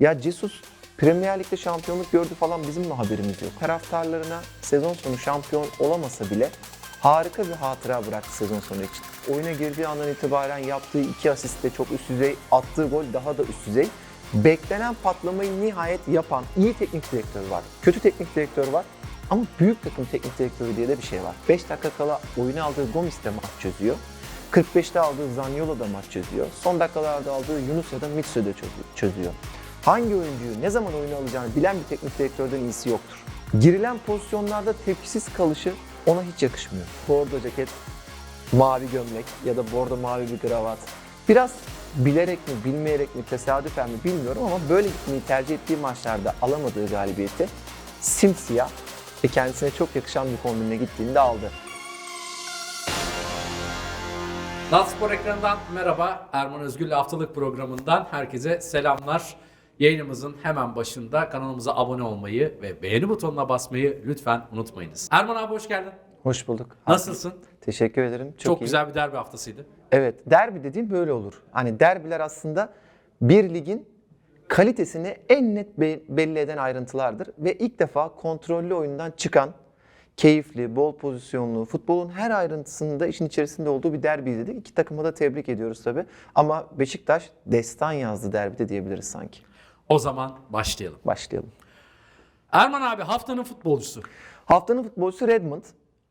Ya Jesus Premier Lig'de şampiyonluk gördü falan bizim mi haberimiz yok? Taraftarlarına sezon sonu şampiyon olamasa bile harika bir hatıra bıraktı sezon sonu için. Oyuna girdiği andan itibaren yaptığı iki asist de çok üst düzey, attığı gol daha da üst düzey. Beklenen patlamayı nihayet yapan iyi teknik direktör var. Kötü teknik direktör var. Ama büyük takım teknik direktörü diye de bir şey var. 5 dakika kala oyuna aldığı Gomis de maç çözüyor. 45'te aldığı Zaniolo da maç çözüyor. Son dakikalarda aldığı Yunus ya da Mitsu çözü- çözüyor. Hangi oyuncuyu ne zaman oyuna alacağını bilen bir teknik direktörden iyisi yoktur. Girilen pozisyonlarda tepkisiz kalışı ona hiç yakışmıyor. Bordo ceket, mavi gömlek ya da bordo mavi bir kravat. Biraz bilerek mi, bilmeyerek mi, tesadüfen mi bilmiyorum ama böyle gitmeyi tercih ettiği maçlarda alamadığı galibiyeti simsiyah ve kendisine çok yakışan bir kombinle gittiğinde aldı. Nat Spor ekranından merhaba. Erman Özgür'le haftalık programından herkese selamlar. Yayınımızın hemen başında kanalımıza abone olmayı ve beğeni butonuna basmayı lütfen unutmayınız. Erman abi hoş geldin. Hoş bulduk. Nasılsın? Teşekkür ederim. Çok, Çok, iyi. güzel bir derbi haftasıydı. Evet, derbi dediğim böyle olur. Hani derbiler aslında bir ligin kalitesini en net be- belli eden ayrıntılardır ve ilk defa kontrollü oyundan çıkan, keyifli, bol pozisyonlu, futbolun her ayrıntısında işin içerisinde olduğu bir derbi izledik. İki takıma da tebrik ediyoruz tabii. Ama Beşiktaş destan yazdı derbide diyebiliriz sanki. O zaman başlayalım. Başlayalım. Erman abi haftanın futbolcusu. Haftanın futbolcusu Redmond.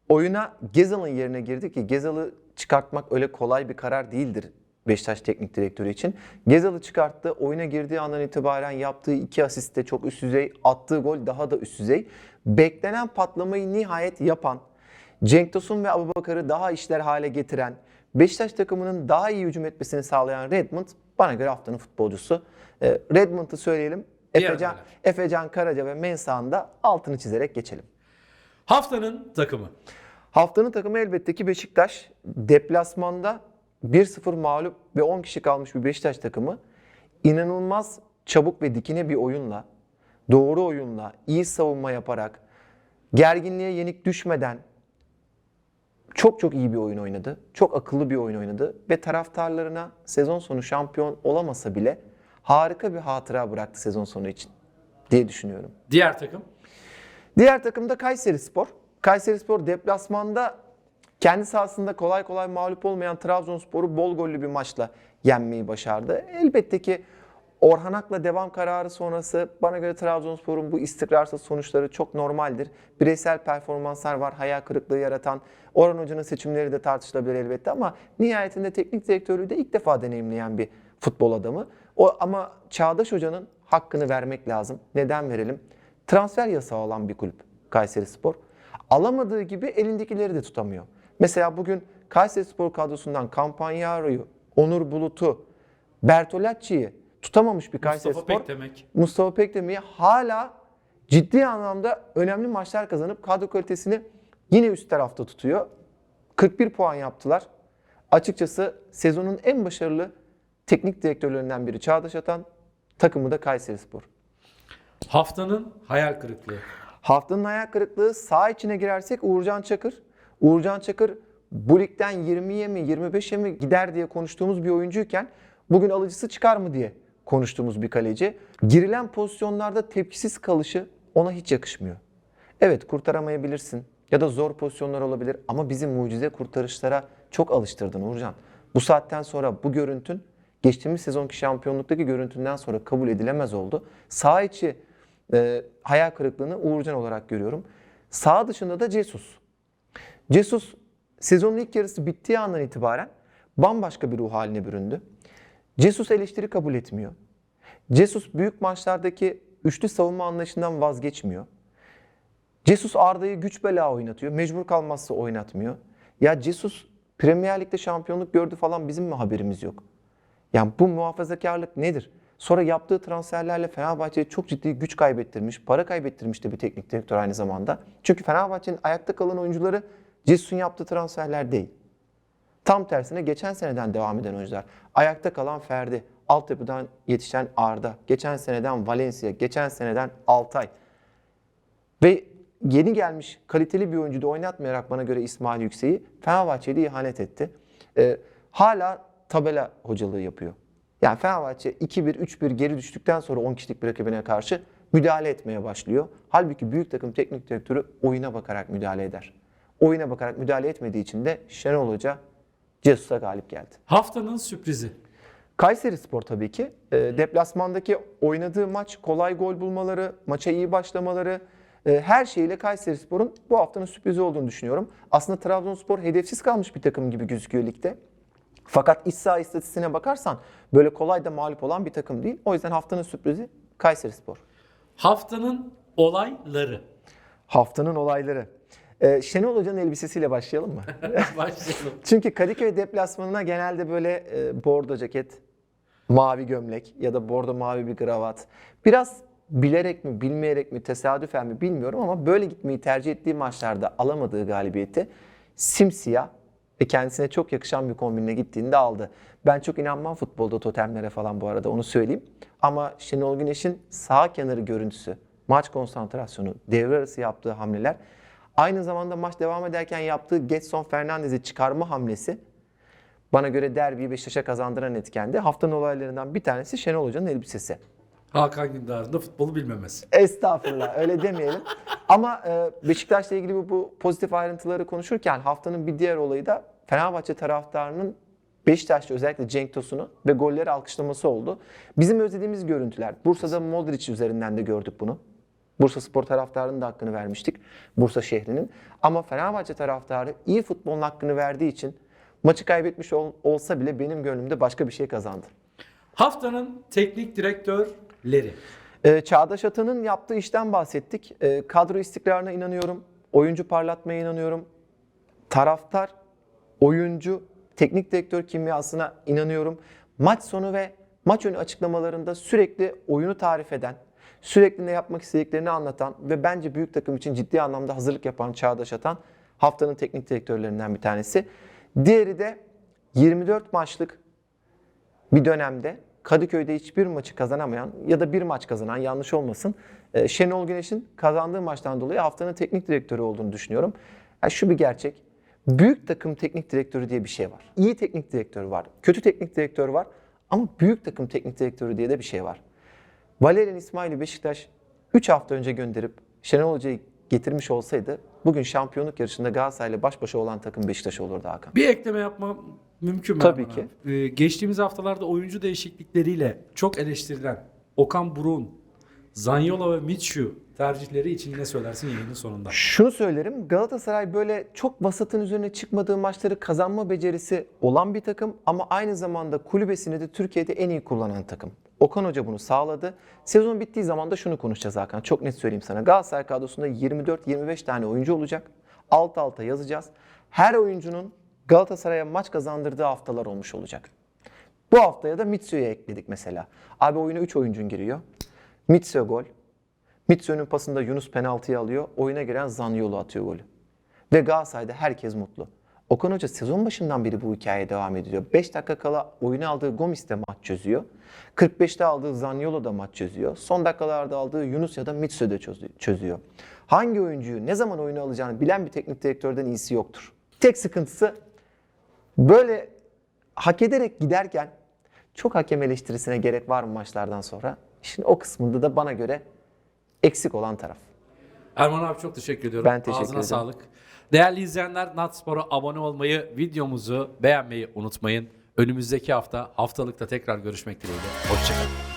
Oyuna Gezal'ın yerine girdi ki Gezal'ı çıkartmak öyle kolay bir karar değildir Beşiktaş teknik direktörü için. Gezal'ı çıkarttı. Oyuna girdiği andan itibaren yaptığı iki asist de çok üst düzey, attığı gol daha da üst düzey. Beklenen patlamayı nihayet yapan, Cenk Tosun ve Abubakar'ı daha işler hale getiren, Beşiktaş takımının daha iyi hücum etmesini sağlayan Redmond bana göre haftanın futbolcusu. Ee, Redmond'ı söyleyelim. Efecan. Efecan Karaca ve Mensah'ın da altını çizerek geçelim. Haftanın takımı. Haftanın takımı elbette ki Beşiktaş. Deplasmanda 1-0 mağlup ve 10 kişi kalmış bir Beşiktaş takımı. inanılmaz çabuk ve dikine bir oyunla, doğru oyunla, iyi savunma yaparak, gerginliğe yenik düşmeden çok çok iyi bir oyun oynadı. Çok akıllı bir oyun oynadı ve taraftarlarına sezon sonu şampiyon olamasa bile harika bir hatıra bıraktı sezon sonu için diye düşünüyorum. Diğer takım. Diğer takım da Kayseri Spor. Kayseri Spor deplasmanda kendi sahasında kolay kolay mağlup olmayan Trabzonspor'u bol gollü bir maçla yenmeyi başardı. Elbette ki Orhan Ak'la devam kararı sonrası bana göre Trabzonspor'un bu istikrarsız sonuçları çok normaldir. Bireysel performanslar var, hayal kırıklığı yaratan. Orhan Hoca'nın seçimleri de tartışılabilir elbette ama nihayetinde teknik direktörlüğü de ilk defa deneyimleyen bir futbol adamı. O ama Çağdaş Hoca'nın hakkını vermek lazım. Neden verelim? Transfer yasağı olan bir kulüp Kayseri Spor. Alamadığı gibi elindekileri de tutamıyor. Mesela bugün Kayseri Spor kadrosundan Campanyaro'yu, Onur Bulut'u, Bertolacci'yi tutamamış bir Kayseri Mustafa Spor. Pekdemek. Mustafa Pekdemir'i hala ciddi anlamda önemli maçlar kazanıp kadro kalitesini yine üst tarafta tutuyor. 41 puan yaptılar. Açıkçası sezonun en başarılı teknik direktörlerinden biri Çağdaş Atan, takımı da Kayseri Spor. Haftanın hayal kırıklığı. Haftanın hayal kırıklığı sağ içine girersek Uğurcan Çakır. Uğurcan Çakır bu ligden 20'ye mi 25'e mi gider diye konuştuğumuz bir oyuncuyken bugün alıcısı çıkar mı diye konuştuğumuz bir kaleci. Girilen pozisyonlarda tepkisiz kalışı ona hiç yakışmıyor. Evet kurtaramayabilirsin ya da zor pozisyonlar olabilir ama bizim mucize kurtarışlara çok alıştırdın Uğurcan. Bu saatten sonra bu görüntün geçtiğimiz sezonki şampiyonluktaki görüntünden sonra kabul edilemez oldu. Sağ içi e, hayal kırıklığını Uğurcan olarak görüyorum. Sağ dışında da Cesus. Cesus sezonun ilk yarısı bittiği andan itibaren bambaşka bir ruh haline büründü. Cesus eleştiri kabul etmiyor. Cesus büyük maçlardaki üçlü savunma anlayışından vazgeçmiyor. Cesus Arda'yı güç bela oynatıyor. Mecbur kalmazsa oynatmıyor. Ya Cesus Premier Lig'de şampiyonluk gördü falan bizim mi haberimiz yok? Yani bu muhafazakarlık nedir? Sonra yaptığı transferlerle Fenerbahçe'ye çok ciddi güç kaybettirmiş, para kaybettirmiş de bir teknik direktör aynı zamanda. Çünkü Fenerbahçe'nin ayakta kalan oyuncuları Cesus'un yaptığı transferler değil. Tam tersine geçen seneden devam eden oyuncular. Ayakta kalan Ferdi, altyapıdan yetişen Arda, geçen seneden Valencia, geçen seneden Altay. Ve yeni gelmiş kaliteli bir oyuncu da oynatmayarak bana göre İsmail Yüksek'i Fenerbahçe'de ihanet etti. Ee, hala tabela hocalığı yapıyor. Yani Fenerbahçe 2-1, 3-1 geri düştükten sonra 10 kişilik bir rakibine karşı müdahale etmeye başlıyor. Halbuki büyük takım teknik direktörü oyuna bakarak müdahale eder. Oyuna bakarak müdahale etmediği için de Şenol Hoca Cesus'a galip geldi. Haftanın sürprizi. Kayseri Spor tabii ki. E, deplasmandaki oynadığı maç, kolay gol bulmaları, maça iyi başlamaları, e, her şeyiyle Kayseri Spor'un bu haftanın sürprizi olduğunu düşünüyorum. Aslında Trabzonspor hedefsiz kalmış bir takım gibi gözüküyor ligde. Fakat iç saha istatistiğine bakarsan böyle kolay da mağlup olan bir takım değil. O yüzden haftanın sürprizi Kayseri Spor. Haftanın olayları. Haftanın olayları. E, Şenol Hoca'nın elbisesiyle başlayalım mı? Başlayalım. Çünkü Kadıköy deplasmanına genelde böyle e, bordo ceket, mavi gömlek ya da bordo mavi bir kravat. Biraz bilerek mi, bilmeyerek mi, tesadüfen mi bilmiyorum ama böyle gitmeyi tercih ettiği maçlarda alamadığı galibiyeti simsiyah ve kendisine çok yakışan bir kombinle gittiğinde aldı. Ben çok inanmam futbolda totemlere falan bu arada onu söyleyeyim. Ama Şenol Güneş'in sağ kenarı görüntüsü, maç konsantrasyonu, devre arası yaptığı hamleler, aynı zamanda maç devam ederken yaptığı Getson Fernandez'i çıkarma hamlesi bana göre derbiyi Beşiktaş'a kazandıran etkendi. Haftanın olaylarından bir tanesi Şenol Hoca'nın elbisesi. Hakan Gündoğar'ın da futbolu bilmemesi. Estağfurullah öyle demeyelim. Ama e, Beşiktaş'la ilgili bu, bu pozitif ayrıntıları konuşurken haftanın bir diğer olayı da Fenerbahçe taraftarının Beşiktaş'ta özellikle Cenk Tosun'u ve golleri alkışlaması oldu. Bizim özlediğimiz görüntüler. Bursa'da Modric üzerinden de gördük bunu. Bursa Spor taraftarının da hakkını vermiştik. Bursa şehrinin. Ama Fenerbahçe taraftarı iyi futbolun hakkını verdiği için maçı kaybetmiş ol- olsa bile benim gönlümde başka bir şey kazandı. Haftanın teknik direktörleri. Ee, Çağdaş Atan'ın yaptığı işten bahsettik. Ee, kadro istikrarına inanıyorum. Oyuncu parlatmaya inanıyorum. Taraftar, oyuncu, teknik direktör kimyasına inanıyorum. Maç sonu ve maç önü açıklamalarında sürekli oyunu tarif eden, sürekli ne yapmak istediklerini anlatan ve bence büyük takım için ciddi anlamda hazırlık yapan Çağdaş Atan haftanın teknik direktörlerinden bir tanesi. Diğeri de 24 maçlık bir dönemde Kadıköy'de hiçbir maçı kazanamayan ya da bir maç kazanan yanlış olmasın e, Şenol Güneş'in kazandığı maçtan dolayı haftanın teknik direktörü olduğunu düşünüyorum. Ya şu bir gerçek. Büyük takım teknik direktörü diye bir şey var. İyi teknik direktör var. Kötü teknik direktör var. Ama büyük takım teknik direktörü diye de bir şey var. Valerian İsmail'i Beşiktaş 3 hafta önce gönderip Şenol Hoca'yı getirmiş olsaydı bugün şampiyonluk yarışında Galatasaray'la baş başa olan takım Beşiktaş olurdu Hakan. Bir ekleme yapmam mümkün mü? Tabii ki. Ee, geçtiğimiz haftalarda oyuncu değişiklikleriyle çok eleştirilen Okan Burun, Zanyola ve Mitchu tercihleri için ne söylersin yayının sonunda? Şunu söylerim. Galatasaray böyle çok vasatın üzerine çıkmadığı maçları kazanma becerisi olan bir takım ama aynı zamanda kulübesini de Türkiye'de en iyi kullanan takım. Okan Hoca bunu sağladı. Sezon bittiği zaman da şunu konuşacağız Hakan. Çok net söyleyeyim sana. Galatasaray kadrosunda 24-25 tane oyuncu olacak. Alt alta yazacağız. Her oyuncunun Galatasaray'a maç kazandırdığı haftalar olmuş olacak. Bu haftaya da Mitsu'yu ekledik mesela. Abi oyuna 3 oyuncun giriyor. Mitsu gol. Mitsu'nun pasında Yunus penaltıyı alıyor. Oyuna giren Zaniolo atıyor golü. Ve Galatasaray'da herkes mutlu. Okan Hoca sezon başından beri bu hikaye devam ediyor. 5 dakika kala oyuna aldığı Gomis de maç çözüyor. 45'te aldığı Zaniolo da maç çözüyor. Son dakikalarda aldığı Yunus ya da Mitsu çözü- çözüyor. Hangi oyuncuyu ne zaman oyuna alacağını bilen bir teknik direktörden iyisi yoktur. Tek sıkıntısı böyle hak ederek giderken çok hakem eleştirisine gerek var mı maçlardan sonra? İşin o kısmında da bana göre eksik olan taraf. Erman abi çok teşekkür ediyorum. Ben teşekkür Ağzına ederim. sağlık. Değerli izleyenler Natspor'a abone olmayı, videomuzu beğenmeyi unutmayın. Önümüzdeki hafta haftalıkta tekrar görüşmek dileğiyle. Hoşçakalın.